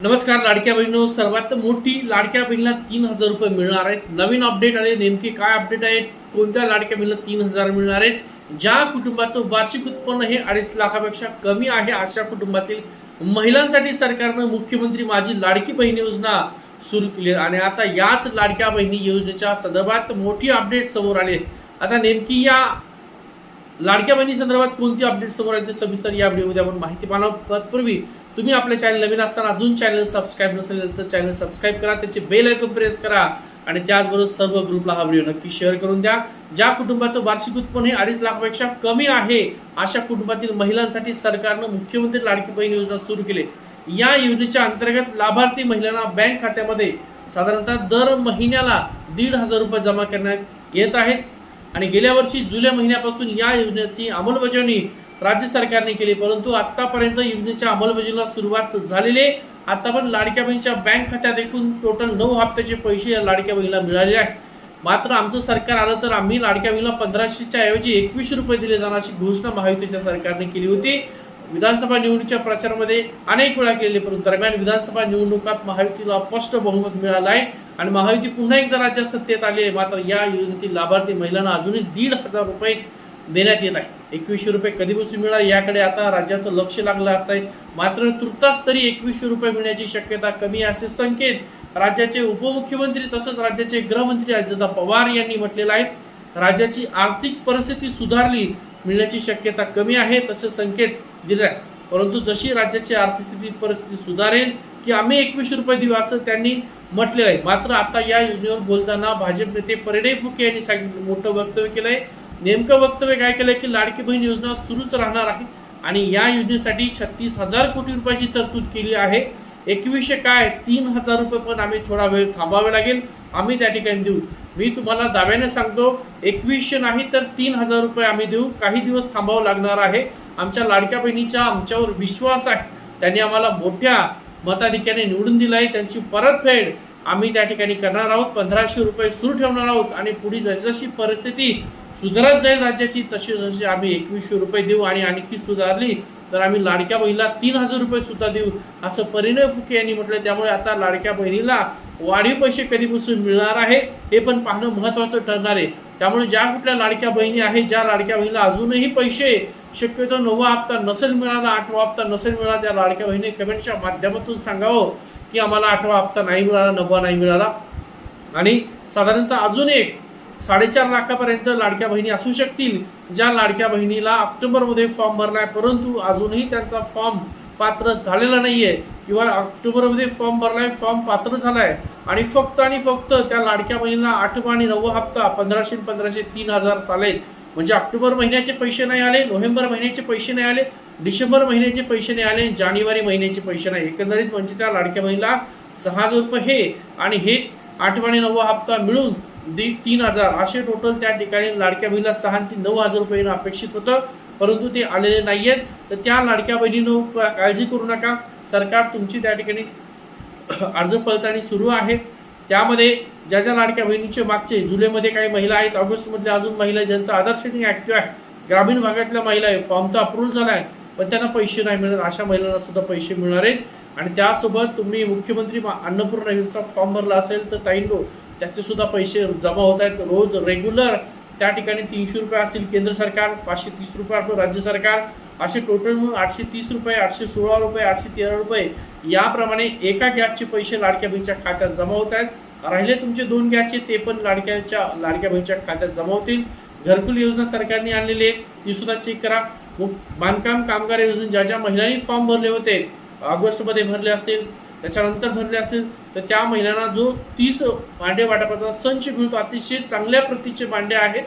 नमस्कार लाडक्या बहिणीनो. सर्वात मोठी लाडक्या बहिणीला तीन हजार रुपये मिळणार आहेत. नवीन अपडेट आले. नेमके काय अपडेट आहेत? कोणत्या लाडक्या बहिणीला तीन हजार मिळणार आहेत? ज्या कुटुंबाचं वार्षिक उत्पन्न हे अडीच लाखापेक्षा कमी आहे अशा कुटुंबातील महिलांसाठी सरकारनं मुख्यमंत्री माझी लाडकी बहीण योजना सुरू केली. आहे. आणि आता याच लाडक्या बहिणी योजनेच्या संदर्भात मोठी अपडेट समोर आले आता नेमकी या लाडक्या बहिणी संदर्भात कोणती अपडेट समोर आली ते सविस्तर या व्हिडिओमध्ये आपण माहिती पाहणार तत्पूर्वी तुम्ही आपल्या चॅनल नवीन असताना अजून चॅनल सबस्क्राईब नसेल तर चॅनल सबस्क्राईब करा त्याचे बेल ऐकून प्रेस करा आणि त्याचबरोबर सर्व ग्रुपला हा व्हिडिओ नक्की शेअर करून द्या. ज्या कुटुंबाचं वार्षिक उत्पन्न हे अडीच लाखापेक्षा कमी आहे अशा कुटुंबातील महिलांसाठी सरकारनं मुख्यमंत्री लाडकी बहीण योजना सुरू केली. या योजनेच्या अंतर्गत लाभार्थी महिलांना बँक खात्यामध्ये साधारणतः दर महिन्याला दीड हजार रुपये जमा करण्यात येत आहेत. आणि गेल्या वर्षी जुलै महिन्यापासून या योजनेची अंमलबजावणी राज्य सरकारने केली परंतु आतापर्यंत योजनेच्या अंमलबजावणीला सुरुवात झालेली आहे. आता पण लाडक्या बहिणीच्या बँक खात्यात एकूण टोटल नऊ हप्त्याचे पैसे या लाडक्या बहिणीला मिळाले आहेत. मात्र आमचं सरकार आलं तर आम्ही लाडक्या बहिणीला पंधराशेच्या ऐवजी एकवीसशे रुपये दिले जाणार अशी घोषणा महायुतीच्या सरकारने केली होती. विधानसभा निवडणुकीच्या प्रचारामध्ये अनेक वेळा केले परंतु दरम्यान विधानसभा निवडणुकात महायुतीला स्पष्ट बहुमत मिळालं आहे आणि महायुती पुन्हा एकदा राज्यात सत्तेत आली आहे. मात्र या योजनेतील लाभार्थी महिलांना अजूनही दीड हजार रुपये देण्यात येत आहे एकवीसशे रुपये कधीपासून मिळाले याकडे आता राज्याचं लक्ष लागलं असत आहे मात्र तुर्तास तरी एकवीसशे रुपये मिळण्याची शक्यता कमी असे संकेत राज्याचे उपमुख्यमंत्री तसंच राज्याचे गृहमंत्री अजितदादा पवार यांनी म्हटलेलं आहे. राज्याची आर्थिक परिस्थिती सुधारली मिळण्याची शक्यता कमी आहे तसे संकेत दिले आहेत परंतु जशी राज्याची आर्थिक स्थिती परिस्थिती सुधारेल की आम्ही एकवीसशे रुपये देऊ असं त्यांनी म्हटलेलं आहे. मात्र आता या योजनेवर बोलताना भाजप नेते परिणय फुके यांनी सांगितलं मोठं वक्तव्य केलं आहे नेमकं वक्तव्य काय केलं की लाडकी बहीण योजना सुरूच राहणार आहे आणि या योजनेसाठी छत्तीस हजार कोटी रुपयाची तरतूद केली आहे. एकवीसशे काय? तीन हजार रुपये पण आम्ही थोडा वेळ थांबावे लागेल. आम्ही त्या ठिकाणी देऊ. मी तुम्हाला दाव्याने सांगतो एकवीसशे नाही तर तीन हजार रुपये आम्ही देऊ. काही दिवस थांबावं लागणार आहे. आमच्या लाडक्या बहिणीचा आमच्यावर विश्वास आहे. त्यांनी आम्हाला मोठ्या मताधिक्याने निवडून दिलं आहे त्यांची परतफेड आम्ही त्या ठिकाणी करणार आहोत. पंधराशे रुपये सुरू ठेवणार आहोत आणि पुढे जसजशी परिस्थिती सुधारत जाईल राज्याची तशी जशी आम्ही एकवीसशे रुपये देऊ आणि आणखी सुधारली तर आम्ही लाडक्या बहिणीला तीन हजार रुपये सुद्धा देऊ असं परिणय फुके यांनी म्हटलं त्यामुळे आता लाडक्या बहिणीला वाढीव पैसे कधीपासून मिळणार आहे हे पण पाहणं महत्वाचं ठरणार आहे. त्यामुळे ज्या कुठल्या लाडक्या बहिणी आहेत ज्या लाडक्या बहिणीला अजूनही पैसे शक्यतो नववा हप्ता नसेल मिळाला आठवा हप्ता नसेल मिळाला त्या लाडक्या बहिणी कमेंटच्या माध्यमातून सांगावं की आम्हाला आठवा हप्ता नाही मिळाला नववा नाही मिळाला. आणि साधारणतः अजून एक साडेचार लाखापर्यंत लाडक्या बहिणी असू शकतील. ज्या लाडक्या बहिणीला ऑक्टोबरमध्ये फॉर्म भरला आहे परंतु अजूनही त्यांचा फॉर्म पात्र झालेला नाही आहे किंवा ऑक्टोबरमध्ये फॉर्म आहे फॉर्म पात्र झाला आहे आणि फक्त आणि फक्त त्या लाडक्या बहिणीला आठवा आणि नववा हप्ता पंधराशे पंधराशे तीन हजार चालेल. म्हणजे ऑक्टोबर महिन्याचे पैसे नाही आले नोव्हेंबर महिन्याचे पैसे नाही आले डिसेंबर महिन्याचे पैसे नाही आले जानेवारी महिन्याचे पैसे नाही. एकंदरीत म्हणजे त्या लाडक्या बहिणीला सहा हजार रुपये हे आणि हे आठवा आणि नववा हप्ता मिळून दीड तीन हजार. असे टोटल त्या ठिकाणी लाडक्या बहिणीला सहा ते नऊ हजार रुपये अपेक्षित होतं. परंतु ते आलेले नाही आहेत तर त्या लाडक्या बहिणीनं काळजी करू नका. सरकार तुमची त्या ठिकाणी अर्ज पडताळणी सुरू आहे. त्यामध्ये ज्या ज्या लाडक्या बहिणीचे मागचे जुलैमध्ये काही महिला आहेत ऑगस्टमधल्या अजून महिला ज्यांचं आधार सेटिंग ॲक्टिव्ह आहे. ग्रामीण भागातल्या महिला आहे फॉर्म तर अप्रूव्ह झाला आहे पण त्यांना पैसे नाही मिळणार. अशा महिलांना सुद्धा पैसे मिळणार आहेत. आणि त्यासोबत तुम्ही मुख्यमंत्री मा- अन्नपूर्णा योजनेचा फॉर्म भरला असेल तर ताईंडो त्याचे सुद्धा पैसे जमा होत आहेत. रोज रेग्युलर त्या ठिकाणी तीनशे रुपये असतील केंद्र सरकार पाचशे तीस रुपये आपलं राज्य सरकार असे टोटल म्हणून आठशे तीस रुपये आठशे सोळा रुपये आठशे तेरा रुपये याप्रमाणे एका गॅसचे पैसे लाडक्या बहिणीच्या खात्यात जमा होत आहेत. राहिले तुमचे दोन गॅसचे ते पण लाडक्याच्या लाडक्या बहिणीच्या खात्यात जमा होतील. घरकुल योजना सरकारने आणलेली आहे. ती सुद्धा चेक करा. मग बांधकाम कामगार योजना ज्या ज्या महिलांनी फॉर्म भरले होते ऑगस्टमध्ये भरले असतील त्याच्यानंतर भरले असतील तर त्या महिलांना जो तीस भांडे वाटपाचा संच मिळतो अतिशय चांगल्या प्रतीचे भांडे आहेत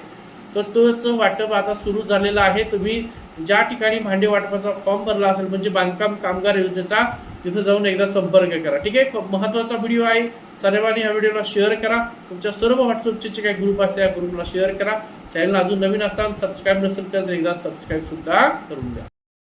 तर तोच वाटप आता सुरू झालेलं आहे. तुम्ही ज्या ठिकाणी भांडे वाटपाचा फॉर्म भरला असेल म्हणजे बांधकाम कामगार योजनेचा तिथं जाऊन एकदा संपर्क करा. ठीक आहे? खूप महत्त्वाचा व्हिडिओ आहे. सर्वांनी ह्या व्हिडिओला शेअर करा. तुमच्या सर्व व्हॉट्सअपचे जे काही ग्रुप असतील या ग्रुपला शेअर करा. चॅनल अजून नवीन असताना सबस्क्राईब नसेल तर एकदा सबस्क्राईब सुद्धा करून द्या.